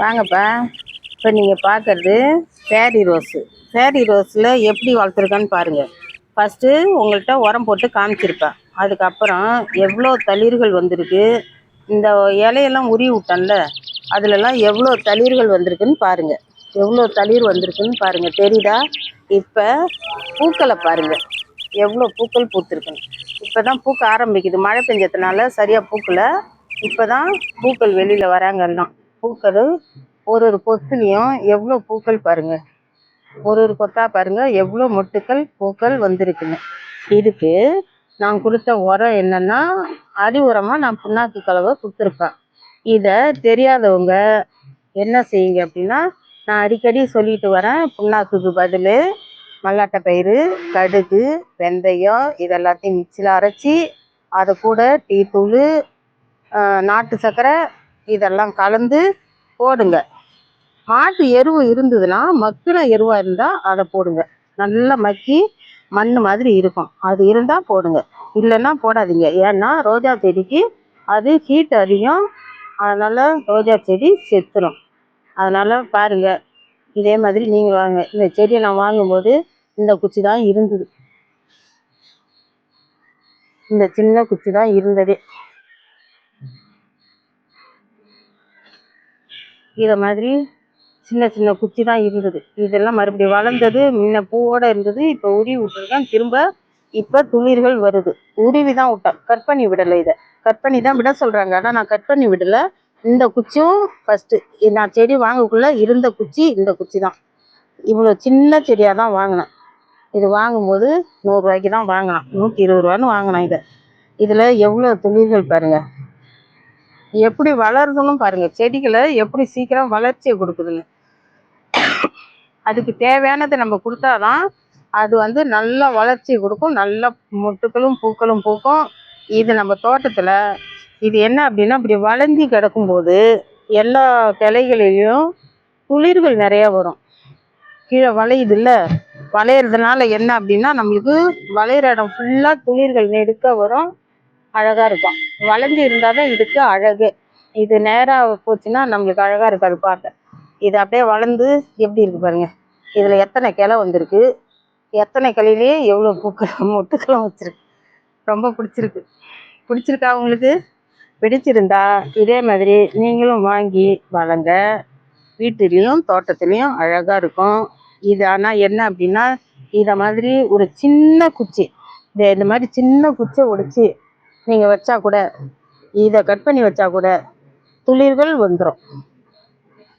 வாங்கப்பா. இப்போ நீங்கள் பார்க்குறது ஃபேரி ரோஸு ஃபேரி ரோஸில் எப்படி வளர்த்துருக்கான்னு பாருங்கள் ஃபஸ்ட்டு உங்கள்கிட்ட உரம் போட்டு காமிச்சிருப்பேன் அதுக்கப்புறம் எவ்வளோ தளிர்கள் வந்திருக்கு. இந்த இலையெல்லாம் உரி விட்டேன்ல. அதிலெல்லாம் எவ்வளோ தளிர்கள் வந்திருக்குன்னு பாருங்கள் எவ்வளோ தளிர் வந்திருக்குன்னு பாருங்கள் தெரியுதா? இப்போ பூக்களை பாருங்கள் எவ்வளோ பூக்கள் பூத்துருக்குன்னு இப்போ தான் பூக்க ஆரம்பிக்குது. மழை பெஞ்சதுனால சரியாக பூக்கலை. இப்போ தான் பூக்கள் வெளியில் வராங்க எல்லாம் பூக்கள் ஒரு ஒரு கொத்துலையும் எவ்வளோ பூக்கள் பாருங்க. ஒரு ஒரு கொத்தா பாருங்க எவ்வளோ மொட்டுக்கள் பூக்கள் வந்திருக்குன்னு. இதுக்கு நான் கொடுத்த உரம் என்னன்னா அடி உரமாக நான் புண்ணாக்கு கலவை கொடுத்துருப்பேன். இதை தெரியாதவங்க என்ன செய்யுங்க அப்படின்னா நான் அடிக்கடி சொல்லிட்டு வரேன் புண்ணாக்குக்கு பதில் மல்லாட்டை பயிறு கடுகு வெந்தயம் இதெல்லாத்தையும் மிக்சியில் அரைச்சி அதை கூட டீ தூள் நாட்டு சர்க்கரை இதெல்லாம் கலந்து போடுங்க. மாட்டு எருவு இருந்ததுன்னா மக்கின எருவாக இருந்தால் அதை போடுங்க. நல்லா மக்கி மண் மாதிரி இருக்கும். அது இருந்தால் போடுங்க. இல்லைன்னா போடாதீங்க. ஏன்னா ரோஜா செடிக்கு அது ஹீட் அதிகம். அதனால் ரோஜா செடி செத்துடும் அதனால் பாருங்கள் இதே மாதிரி நீங்கள் வாங்க. இந்த செடியை நான் வாங்கும்போது இந்த குச்சி தான் இருந்தது. இந்த சின்ன குச்சி தான் இருந்ததே. இதை மாதிரி சின்ன சின்ன குச்சி தான் இருந்தது. இதெல்லாம் மறுபடியும் வளர்ந்தது முன்ன பூவோட இருந்தது இப்போ உருவி விட்டுருக்கேன் திரும்ப இப்போ துளிர்கள் வருது. உருவி தான் விட்டேன் கட் பண்ணி விடலை இதை. கட் பண்ணி தான் விட சொல்கிறாங்க ஆனால் நான் கட் பண்ணி விடலை. இந்த குச்சியும் ஃபஸ்ட்டு நான் செடி வாங்கக்குள்ளே இருந்த குச்சி இந்த குச்சி தான். இவ்வளோ சின்ன செடியாக தான் வாங்கினேன். இது வாங்கும்போது நூறுரூவாய்க்கு தான் வாங்கினேன். நூற்றி இருபது ரூபான்னு வாங்கினேன் இதை. இதில் எவ்வளோ துளிர்கள் பாருங்கள் எப்படி வளருதுன்னு பாருங்க. செடிகளை எப்படி சீக்கிரம் வளர்ச்சியை கொடுக்குதுன்னு. அதுக்கு தேவையானதை நம்ம கொடுத்தாதான் அது வந்து நல்லா வளர்ச்சி கொடுக்கும். நல்ல மொட்டுக்களும் பூக்களும் பூக்கும். இது நம்ம தோட்டத்தில் இது என்ன அப்படின்னா இப்படி வளைஞ்சி கிடக்கும்போது எல்லா கிளைகளிலையும் துளிர்கள் நிறைய வரும். கீழே வளையுது இல்லை வளையிறதுனால என்ன அப்படின்னா நம்மளுக்கு வளையிற இடம் ஃபுல்லாக துளிர்கள் நெடுக்க வரும். அழகாக இருக்கும். வளைஞ்சு இருந்தால் தான் இதுக்கு அழகு. இது நேராக போச்சுன்னா நம்மளுக்கு அழகாக இருக்காது பார்க்க. இது அப்படியே வளர்ந்து எப்படி இருக்கு பாருங்க. இதில் எத்தனை கிளை வந்திருக்கு? எத்தனை கிளையிலேயே எவ்வளோ பூக்கள் மொட்டுக்களும் வச்சிருக்கு. ரொம்ப பிடிச்சிருக்கு. பிடிச்சிருக்கா உங்களுக்கு? பிடிச்சிருந்தா இதே மாதிரி நீங்களும் வாங்கி வளங்க. வீட்டுலேயும் தோட்டத்துலேயும் அழகாக இருக்கும். இது ஆனால் என்ன அப்படின்னா இதை மாதிரி ஒரு சின்ன குச்சி. இந்த இந்த மாதிரி சின்ன குச்சியை ஒடிச்சு நீங்கள் வச்சா கூட இதை கட் பண்ணி வச்சா கூட துளிர்கள் வந்துடும்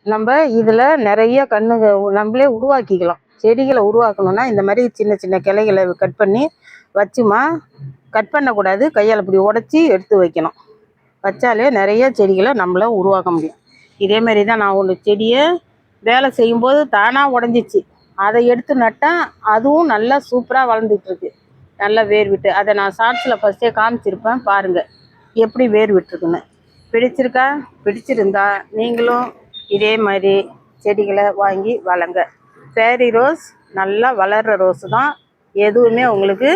நம்ம இதில் நிறைய கண்ணுங்க நம்மளே உருவாக்கிக்கலாம். செடிகளை உருவாக்கணும்னா இந்த மாதிரி சின்ன சின்ன கிளைகளை கட் பண்ணி வச்சுமா கட் பண்ணக்கூடாது. கையால் இப்படி உடச்சி எடுத்து வைக்கணும். வச்சாலே நிறைய செடிகளை நம்மள உருவாக்க முடியும். இதே மாதிரி தான் நான் ஒன்று செடியை வேலை செய்யும்போது தானாக உடஞ்சிச்சு. அதை எடுத்து நட்டால் அதுவும் நல்லா சூப்பராக வளர்ந்துட்டுருக்கு நல்லா வேர் விட்டு அதை நான் ஷார்ட்ஸில் ஃபஸ்ட்டே காமிச்சிருப்பேன் பாருங்கள் எப்படி வேர் விட்டுருக்குன்னு பிடிச்சிருக்கா? பிடிச்சிருந்தா நீங்களும் இதே மாதிரி செடிகளை வாங்கி வளங்க. ஃபேரி ரோஸ் நல்லா வளர்கிற ரோஸு தான். எதுவுமே உங்களுக்கு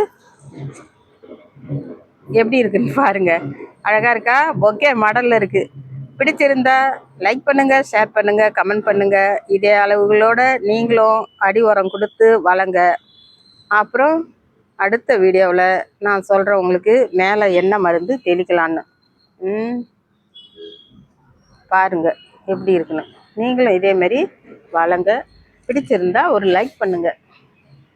எப்படி இருக்குன்னு பாருங்கள் அழகாக இருக்கா? பொக்கே மாடலில் இருக்குது பிடிச்சிருந்தா லைக் பண்ணுங்கள் ஷேர் பண்ணுங்கள் கமெண்ட் பண்ணுங்கள் இதே அளவுகளோட நீங்களும் அடி உரம் கொடுத்து வளங்க. அப்புறம் அடுத்த வீடியோவில் நான் சொல்கிறேன் உங்களுக்கு மேலே என்ன மருந்து தெளிக்கலான்னு பாருங்கள் எப்படி இருக்குன்னு. நீங்களும் இதே மாதிரி வளங்க. பிடிச்சிருந்தா ஒரு லைக் பண்ணுங்கள்